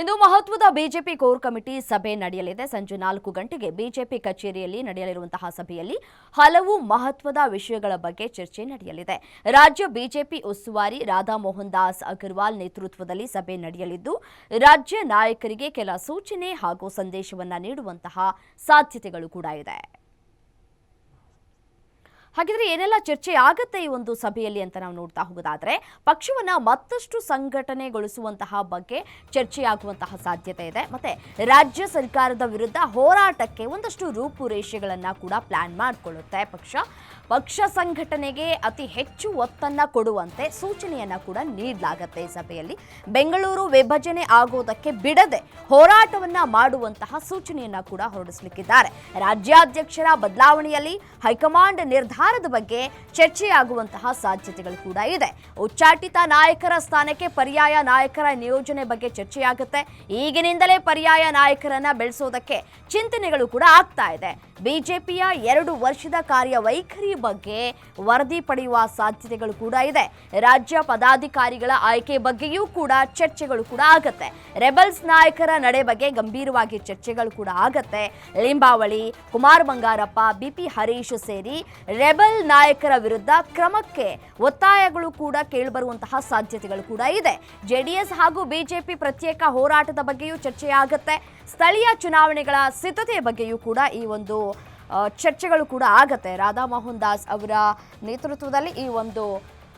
ಇಂದು ಮಹತ್ವದ BJP core committee ಸಭೆ ನಡೆಯಲಿದೆ. ಸಂಜೆ ನಾಲ್ಕು ಗಂಟೆಗೆ ಬಿಜೆಪಿ ಕಚೇರಿಯಲ್ಲಿ ನಡೆಯಲಿರುವಂತಹ ಸಭೆಯಲ್ಲಿ ಹಲವು ಮಹತ್ವದ ವಿಷಯಗಳ ಬಗ್ಗೆ ಚರ್ಚೆ ನಡೆಯಲಿದೆ. ರಾಜ್ಯ ಬಿಜೆಪಿ ಉಸ್ತುವಾರಿ ರಾಧಾ ಮೋಹನ್ ದಾಸ್ ಅಗರ್ವಾಲ್ ನೇತೃತ್ವದಲ್ಲಿ ಸಭೆ ನಡೆಯಲಿದ್ದು, ರಾಜ್ಯ ನಾಯಕರಿಗೆ ಕೆಲ ಸೂಚನೆ ಹಾಗೂ ಸಂದೇಶವನ್ನು ನೀಡುವಂತಹ ಸಾಧ್ಯತೆಗಳು ಕೂಡ ಇದೆ. ಹಾಗಿದ್ರೆ ಏನೆಲ್ಲ ಚರ್ಚೆ ಆಗುತ್ತೆ ಈ ಒಂದು ಸಭೆಯಲ್ಲಿ ಅಂತ ನಾವು ನೋಡ್ತಾ ಹೋಗೋದಾದ್ರೆ, ಪಕ್ಷವನ್ನ ಮತ್ತಷ್ಟು ಸಂಘಟನೆಗೊಳಿಸುವಂತಹ ಬಗ್ಗೆ ಚರ್ಚೆಯಾಗುವಂತಹ ಸಾಧ್ಯತೆ ಇದೆ. ಮತ್ತೆ ರಾಜ್ಯ ಸರ್ಕಾರದ ವಿರುದ್ಧ ಹೋರಾಟಕ್ಕೆ ಒಂದಷ್ಟು ರೂಪುರೇಷೆಗಳನ್ನ ಕೂಡ ಪ್ಲಾನ್ ಮಾಡಿಕೊಳ್ಳುತ್ತೆ ಪಕ್ಷ. ಪಕ್ಷ ಸಂಘಟನೆಗೆ ಅತಿ ಹೆಚ್ಚು ಒತ್ತನ್ನ ಕೊಡುವಂತೆ ಸೂಚನೆಯನ್ನ ಕೂಡ ನೀಡಲಾಗತ್ತೆ ಈ ಸಭೆಯಲ್ಲಿ. ಬೆಂಗಳೂರು ವಿಭಜನೆ ಆಗೋದಕ್ಕೆ ಬಿಡದೆ ಹೋರಾಟವನ್ನ ಮಾಡುವಂತಹ ಸೂಚನೆಯನ್ನ ಕೂಡ ಹೊರಡಿಸಲಿಕ್ಕಿದ್ದಾರೆ. ರಾಜ್ಯಾಧ್ಯಕ್ಷರ ಬದಲಾವಣೆಯಲ್ಲಿ ಹೈಕಮಾಂಡ್ ನಿರ್ಧಾರದ ಬಗ್ಗೆ ಚರ್ಚೆಯಾಗುವಂತಹ ಸಾಧ್ಯತೆಗಳು ಕೂಡ ಇದೆ. ಉಚ್ಚಾಟಿತ ನಾಯಕರ ಸ್ಥಾನಕ್ಕೆ ಪರ್ಯಾಯ ನಾಯಕರ ನಿಯೋಜನೆ ಬಗ್ಗೆ ಚರ್ಚೆಯಾಗುತ್ತೆ. ಈಗಿನಿಂದಲೇ ಪರ್ಯಾಯ ನಾಯಕರನ್ನ ಬೆಳೆಸೋದಕ್ಕೆ ಚಿಂತನೆಗಳು ಕೂಡ ಆಗ್ತಾ ಇದೆ. ಬಿಜೆಪಿಯ ಎರಡು ವರ್ಷದ ಕಾರ್ಯವೈಖರಿ ಬಗ್ಗೆ ವರದಿ ಪಡೆಯುವ ಸಾಧ್ಯತೆಗಳು ಕೂಡ ಇದೆ. ರಾಜ್ಯ ಪದಾಧಿಕಾರಿಗಳ ಆಯ್ಕೆ ಬಗ್ಗೆಯೂ ಕೂಡ ಚರ್ಚೆಗಳು ಕೂಡ ಆಗತ್ತೆ. ರೆಬಲ್ಸ್ ನಾಯಕರ ನಡೆ ಬಗ್ಗೆ ಗಂಭೀರವಾಗಿ ಚರ್ಚೆಗಳು ಕೂಡ ಆಗತ್ತೆ. ಲಿಂಬಾವಳಿ, ಕುಮಾರ್ ಬಂಗಾರಪ್ಪ, ಬಿಪಿ ಹರೀಶ್ ಸೇರಿ ರೆಬಲ್ ನಾಯಕರ ವಿರುದ್ಧ ಕ್ರಮಕ್ಕೆ ಒತ್ತಾಯಗಳು ಕೂಡ ಕೇಳಿಬರುವಂತಹ ಸಾಧ್ಯತೆಗಳು ಕೂಡ ಇದೆ. ಜೆಡಿಎಸ್ ಹಾಗೂ ಬಿಜೆಪಿ ಪ್ರತ್ಯೇಕ ಹೋರಾಟದ ಬಗ್ಗೆಯೂ ಚರ್ಚೆಯಾಗತ್ತೆ. ಸ್ಥಳೀಯ ಚುನಾವಣೆಗಳ ಸಿದ್ಧತೆಯ ಬಗ್ಗೆಯೂ ಕೂಡ ಈ ಒಂದು ಚರ್ಚೆಗಳು ಕೂಡ ಆಗತ್ತೆ. ರಾಧಾ ಮೋಹನ್ ದಾಸ್ ಅವರ ನೇತೃತ್ವದಲ್ಲಿ ಈ ಒಂದು